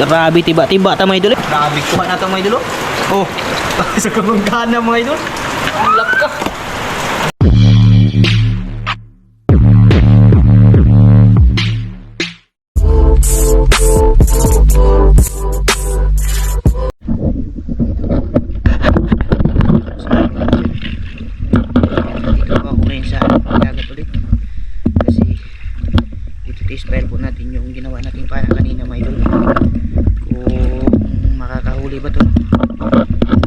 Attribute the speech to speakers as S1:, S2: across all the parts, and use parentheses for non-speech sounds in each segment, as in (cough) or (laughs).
S1: Grabe, tiba-tiba ta mga idol. Grabe, kuha na to mga idol. Oh, (laughs) sa kabungkana mga idol. Ang. Kasi ito test po natin yung ginawa natin pana kanina mga idol. Kung makakahuli ba to?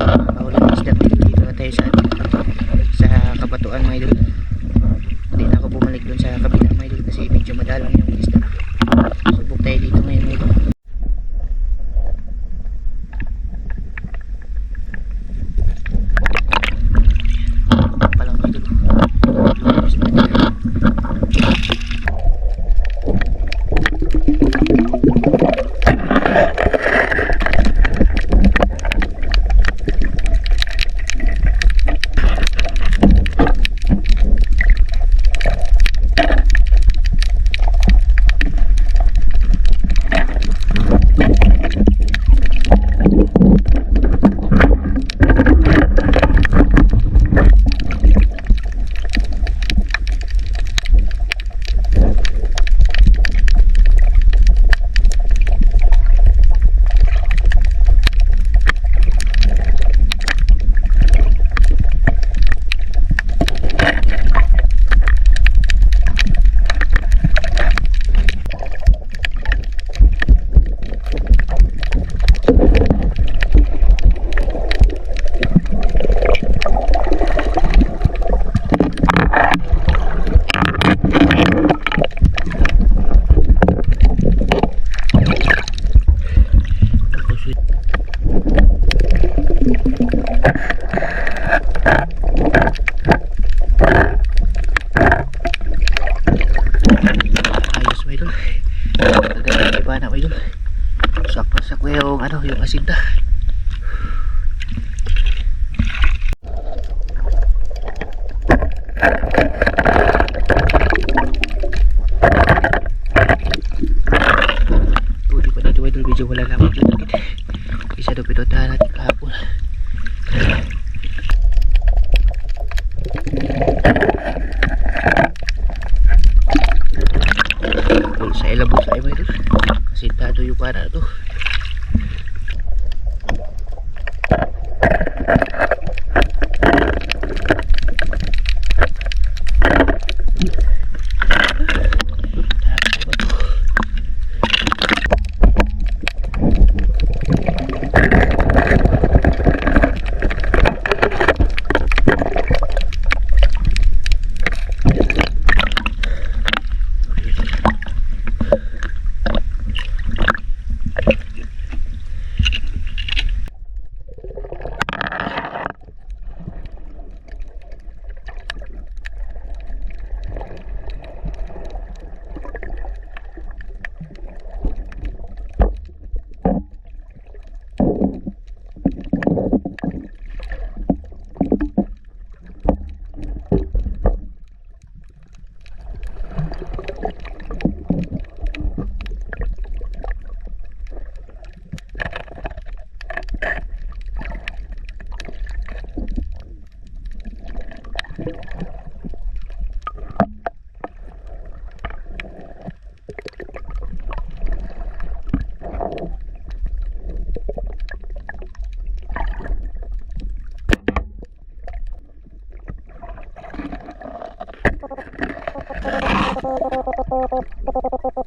S1: Makakahuli ng isda mga idol. Dito na tayo sa sa kabatuan mga idol. Hindi na ako bumalik dun sa kabila mga idol kasi medyo madalang yung isda. Subok tayo dito ngayon mga idol. Palang mga idol. Lumabas na tayo. ayos mo idol kagaya iba na mo idol sakto sakto yung ano yung asinta Tuloy medyo wala lang dito isa daw pinuntahan natin kahapon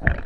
S1: はい。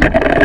S1: you (laughs)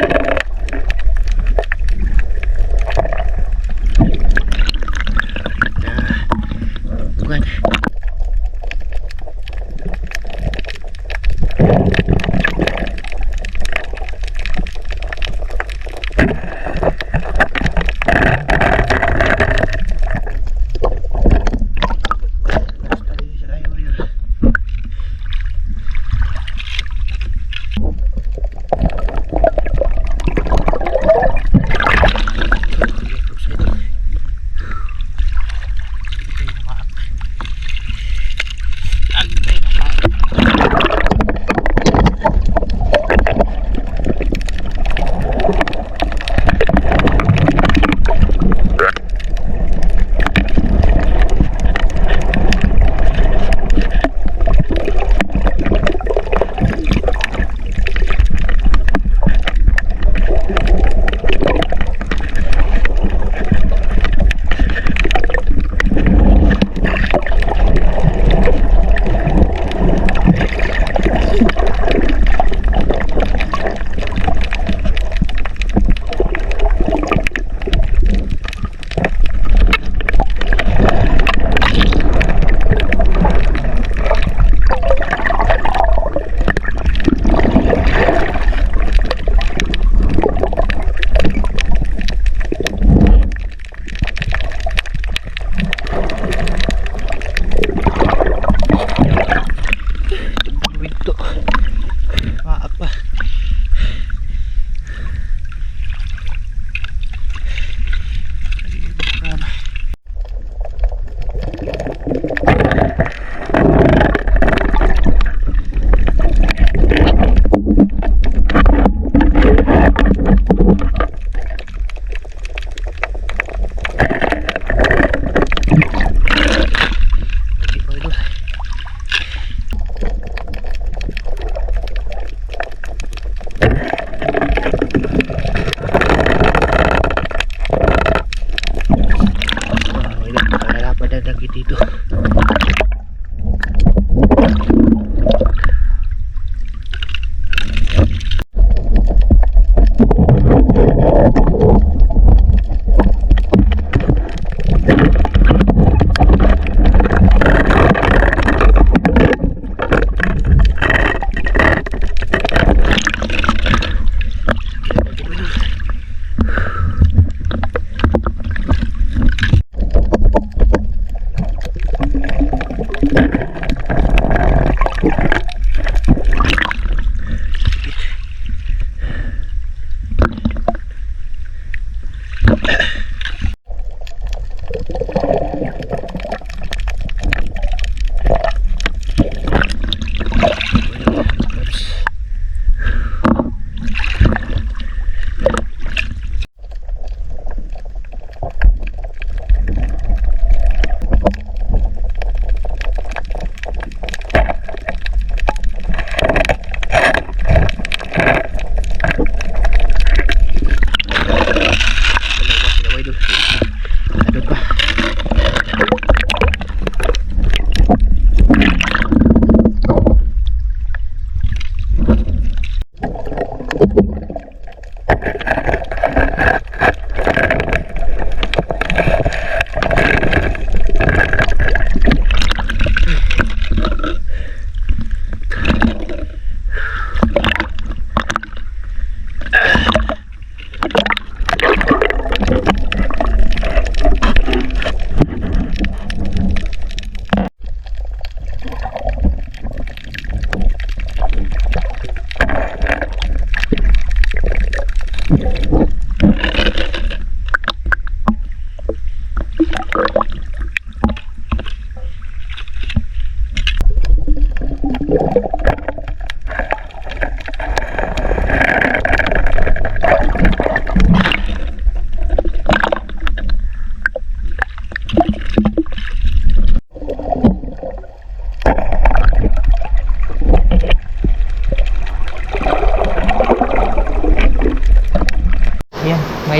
S1: Thank you.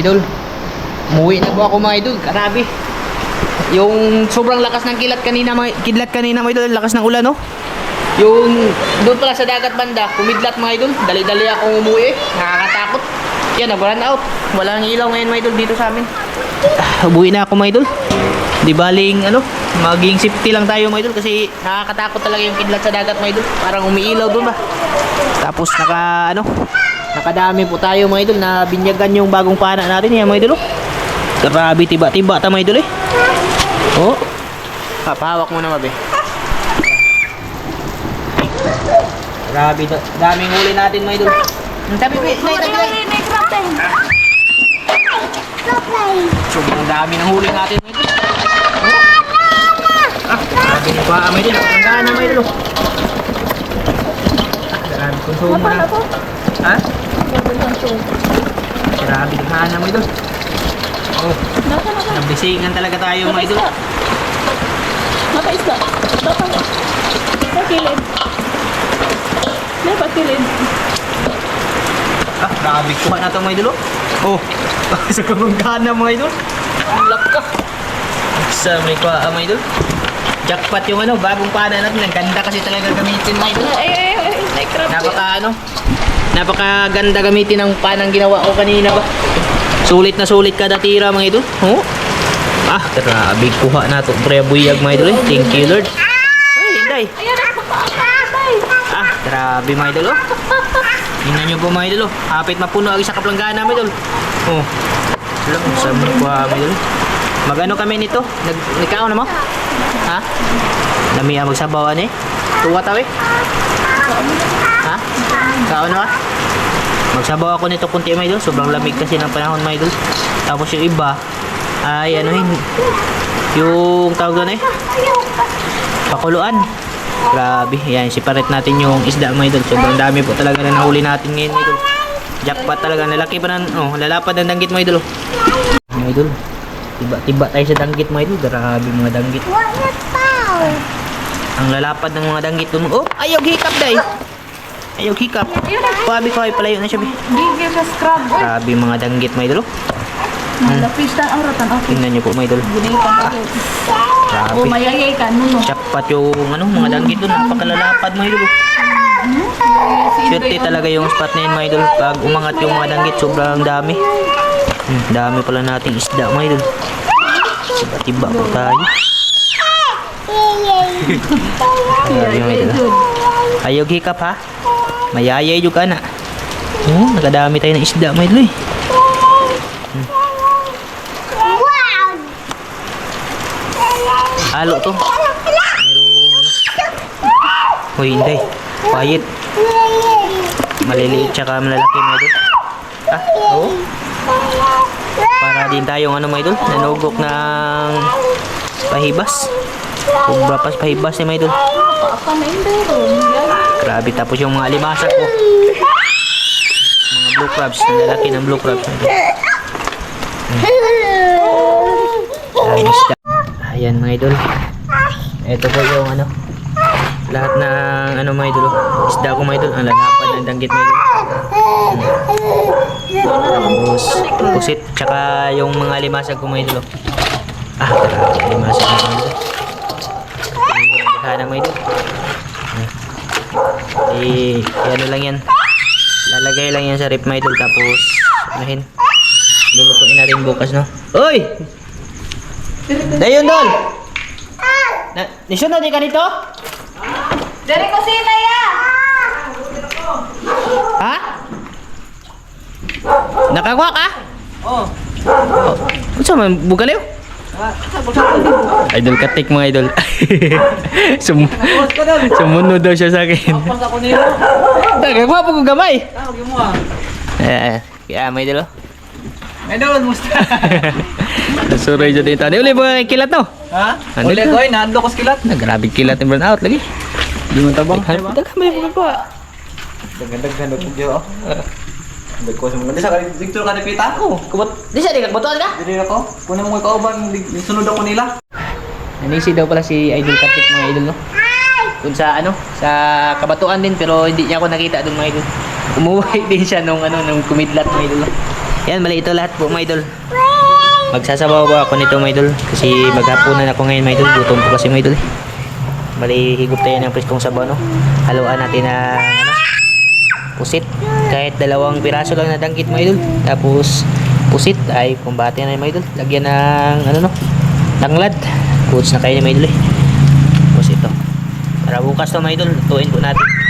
S1: Idol. Umuwi na po ako mga idol. Grabe. Yung sobrang lakas ng kilat kanina, mga, kidlat kanina mga idol, lakas ng ulan, no? Yung doon pala sa dagat banda, kumidlat mga idol. Dali-dali akong umuwi. Nakakatakot. Yan, nag-run out. Walang ilaw ngayon mga idol dito sa amin. Ah, Ubuwi na ako mga idol. Di baling ano, maging safety lang tayo mga idol kasi nakakatakot talaga yung kidlat sa dagat mga idol. Parang umiilaw doon ba. Tapos naka ano, nakadami po tayo mga idol na binyagan yung bagong pana natin yan mga idol. oh. Grabe tiba-tiba ta mga idol eh. Oh. Papahawak mo na mabe. Grabe to. Daming huli natin mga idol. Ang nay, nay, nay. Sobrang dami ng huli natin mga idol. Ah, grabe na pa mga idol. Ang gana mga idol. oh. Grabe konsumo na. Ha? Grabe na gana mga idol. Oh, nabisingan talaga tayo mga idol.
S2: Makaisda. Dapat. Pakilid. May pakilid.
S1: Ah, grabe kuha na ito mga idol. Oh, oh (laughs) sa kabangkana mga idol. Ang laka. Sa may kuha mga idol. Jackpot yung ano, bagong pana natin. Ang ganda kasi talaga gamitin mga idol.
S2: Ay, ay, ay.
S1: Napaka ano, napaka ganda gamitin ng panang ginawa ko kanina ba. Sulit na sulit kada tira mga idol. Oh. Ah, grabe kuha na to. Pre buyag mga idol. eh. Thank you Lord. Ay, hinday.
S2: Ayan na. Ay.
S1: Ah, grabe mga idol oh. Tingnan nyo po mga idol oh. Hapit mapuno agi sa kaplangana mga idol. Oh. Alam mo, sa mga idol. Magano kami nito? Nag nikaw na mo? Ha? Dami ang magsabawan eh. Tuwa tawi? Kao na ka? Magsabaw ako nito kunti mga idol. Sobrang lamig kasi ng panahon mga idol. Tapos yung iba ay ano yun. Yung tawag doon eh. Pakuluan. Grabe. Yan, separate natin yung isda mga idol. Sobrang dami po talaga na nahuli natin ngayon mga idol. Jackpot talaga. Lalaki pa ng, oh, lalapad ng danggit mga idol. oh. Mga idol. Tiba-tiba tayo sa danggit mga idol. Grabe mga danggit. Ang lalapad ng mga danggit. Oh, ayaw hikap day. Ayaw hikap. Pabi ko ay palayo na siya. be.
S2: Gigi sa scrub.
S1: Grabe mga danggit mga idol. oh.
S2: Malapis na ang ratan. Okay.
S1: Tingnan niyo po idol.
S2: Ginaitan ako.
S1: Grabe.
S2: O mayayay ka. Nuno.
S1: Jackpot yung ano, mga danggit dun. Napakalalapad idol. oh. Swerte talaga yung spot na yun mga idol. Pag umangat yung mga danggit, sobrang dami. Hmm, dami pala nating isda mga idol. Tiba-tiba po tayo. Ah. Ayaw hikap ha. Mayayay juga na. Oh, nakadami tayo ng isda idol eh. Hmm. Halo to. Uy, hindi. Quiet. Maliliit tsaka malalaki mga idol. Ah, oo. Para din tayong ano mga idol, nanugok ng pahibas. Kubra pas pahibas ni mga idol.
S2: Paaka na hindi ron.
S1: Grabe tapos yung mga alimasak ko. Mga blue crabs, ang lalaki ng blue crabs. idol. Daming isda. Ayan mga idol. Ito po yung ano. Lahat ng ano mga idol. Isda ko mga idol. Ang lalapad ng danggit mga idol. Tapos pusit. Tsaka yung mga limasag ko mga idol. Ah, grabe limasag na mga idol. Bahala mga idol. Eh, ano lang yan. Lalagay lang yan sa rip mga idol. Tapos, anuhin. Lulutuin natin bukas, no? Uy! Dayon doon! Na, nisunod di ka dito?
S2: Dari ko sila ya.
S1: Ha? Nakagwa ka? Oo. Oh. Ano man, bugaliw? Idol katik mga idol. Sum Sumunod daw siya sa akin. Nagagwa po kong gamay. Eh, kaya may idol. oh.
S3: Idol, musta?
S1: Nasuroy dyan dito. Ano ulit mga kilat no?
S3: Ha?
S1: Andun
S3: Uli
S1: na.
S3: ko eh, naadlo ko skilat.
S1: Nagrabe kilat yung burnout lagi.
S3: Di mo tabang.
S1: Hanap ka may mga pa.
S3: Dagdag-dagdag na video. Dagdag ko sa mga. Di sa Victor ka nakita ako.
S1: Kubot. Di siya, di kagbotoan ka?
S3: Dili ako. Kunin mo ko kauban, sunod ako nila.
S1: Nanisi daw pala si Idol Katik mga idol no? Doon sa ano, sa kabatuan din pero hindi niya ako nakita doon mga idol. Umuwi (laughs) din siya nung ano, nung kumidlat mga idol. no? Yan, mali ito lahat po mga idol. Magsasabaw po ako nito mga idol kasi maghapunan ako ngayon mga idol. Gutom po kasi mga idol. eh. Bali, higop tayo ng preskong sabaw, no? Haluan natin ng, ano, pusit. Kahit dalawang piraso lang na danggit, mga idol. Tapos, pusit ay kumbate na, mga idol. Lagyan ng, ano, no? Tanglad. Foods na kayo, mga idol, eh. Tapos ito. Para bukas to, mga idol. Lutuin po natin.